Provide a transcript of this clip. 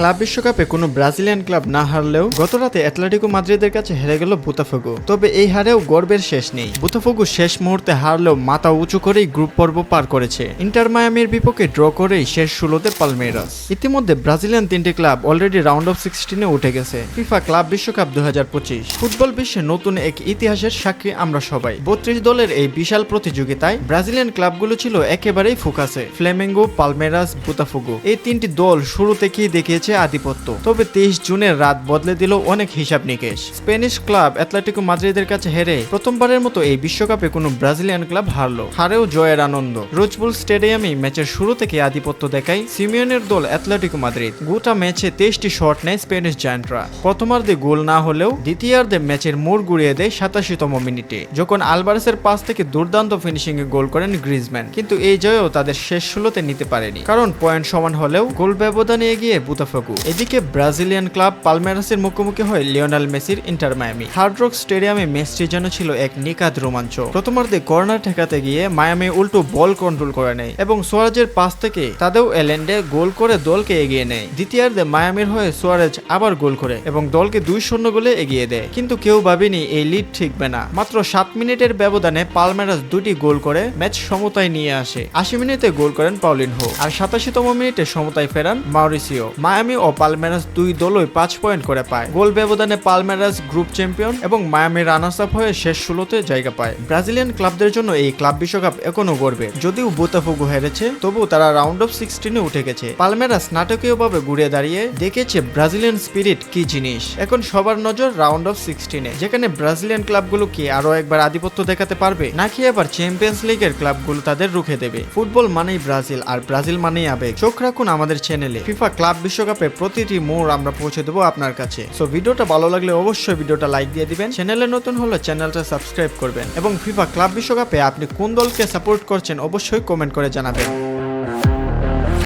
Club বিশ্বকাপে কোনো Brazilian club না হারলেও গত রাতে অ্যাটলেটিকো মাদ্রিদের কাছে হেরে গেল বুতাফোগো। তবে এই হারেও গর্বের শেষ নেই। বুতাফোগো শেষ মুহূর্তে হারলেও মাথা উঁচু করেই গ্রুপ পর্ব পার করেছে। ইন্টার মায়ামির বিপক্ষে ড্র করেই শেষ ষোলোতে পালমেরাস ইতিমধ্যে ব্রাজিলিয়ান তিনটি ক্লাব অলরেডি রাউন্ড অফ সিক্সটিনে উঠে গেছে। ফিফা ক্লাব বিশ্বকাপ দুই হাজার পঁচিশ। ফুটবল বিশ্বে নতুন এক ইতিহাসের সাক্ষী আমরা সবাই। বত্রিশ দলের এই বিশাল প্রতিযোগিতায় ব্রাজিলিয়ান ক্লাবগুলো ছিল একেবারেই ফোকাসে। Flamengo Palmeiras বুতাফোগো। এই তিনটি দল শুরু থেকেই দেখিয়েছে আধিপত্য। তবে তেইশ জুনের রাত বদলে দিল অনেক হিসাব নিকেশ। স্পেনিশ ক্লাব অ্যাটলেটিকো মাদ্রিদের কাছে হেরে প্রথমবারের মতো এই বিশ্বকাপে কোনো ব্রাজিলিয়ান ক্লাব হারলো। হারেও জয়ের আনন্দ। রোজবুল স্টেডিয়ামে ম্যাচের শুরু থেকে আধিপত্য দেখায় সিমিয়নের দল অ্যাটলেটিকো মাদ্রিদ। গোটা ম্যাচে তেইশটি শট নেয় স্পেনিশ জায়ান্টরা। প্রথমার্ধে গোল না হলেও দ্বিতীয়ার্ধে ম্যাচের মোড় গুড়িয়ে দেয় সাতাশিতম মিনিটে। যখন আলবারেসের পাস থেকে দুর্দান্ত ফিনিশিং এ গোল করেন গ্রিজম্যান কিন্তু এই জয়ও তাদের শেষ ষোলোতে নিতে পারেনি। কারণ পয়েন্ট সমান হলেও গোল ব্যবধানে এগিয়ে বুতাফাগু এদিকে ব্রাজিলিয়ান ক্লাব পালমেরাসের মুখোমুখি হয় লিওনাল মেসির ইন্টার মায়ামি। হার্ড রক স্টেডিয়ামে ম্যাচটি যেন ছিল এক নিকাত রোমাঞ্চ। প্রথমার্ধে কর্নার ঠেকাতে গিয়ে মায়ামি উল্টো বল কন্ট্রোল করে নেয় এবং সোয়ারেজের পাস থেকে তাদেও এলেন্ডে গোল করে দলকে এগিয়ে নেয়। দ্বিতীয়ার্ধে মায়ামির হয়ে সোয়ারেজ আবার গোল করে এবং দলকে দুই শূন্য গোলে এগিয়ে দেয়। কিন্তু কেউ ভাবেনি এই লিড ঠিকবে না। মাত্র সাত মিনিটের ব্যবধানে পালমেরাস দুটি গোল করে ম্যাচ সমতায় নিয়ে আসে। আশি মিনিটে গোল করেন পাউলিন হো আর সাতাশিতম মিনিটে সমতায় ফেরান মাউরিসিও। মায়ামি ও পালমেরাস দুই দলই পাঁচ পয়েন্ট করে পায়। গোল ব্যবধানে পালমেরাস গ্রুপ চ্যাম্পিয়ন এবং মায়ামি রানার্স আপ হয়ে শেষ ষোলোতে জায়গা পায়। ব্রাজিলিয়ান ক্লাবদের জন্য এই ক্লাব বিশ্বকাপ এখনও গড়বে যদিও বোতাফুগু হেরেছে তবু তারা রাউন্ড অফ সিক্সটিনে উঠে গেছে। পালমেরাস নাটকীয়ভাবে ঘুরে দাঁড়িয়ে দেখেছে ব্রাজিলিয়ান স্পিরিট কি জিনিস। এখন সবার নজর রাউন্ড অফ সিক্সটিনে যেখানে ব্রাজিলিয়ান ক্লাবগুলো কি আরও একবার আধিপত্য দেখাতে পারবে? নাকি এবার চ্যাম্পিয়ন্স লিগের ক্লাবগুলো তাদের রুখে দেবে? ফুটবল মানেই ব্রাজিল আর ব্রাজিল মানেই আবেগ। চোখ রাখুন আমাদের চ্যানেলে ফিফা ক্লাব বিশ্বকাপে প্রতিটি মোড় আমরা পৌঁছে দেবো আপনার কাছে। সো ভিডিওটা ভালো লাগলে অবশ্যই ভিডিওটা লাইক দিয়ে দিবেন। চ্যানেলে নতুন হলে চ্যানেলটা সাবস্ক্রাইব করবেন। এবং ফিফা ক্লাব বিশ্বকাপে আপনি কোন দলকে সাপোর্ট করছেন অবশ্যই কমেন্ট করে জানাবেন।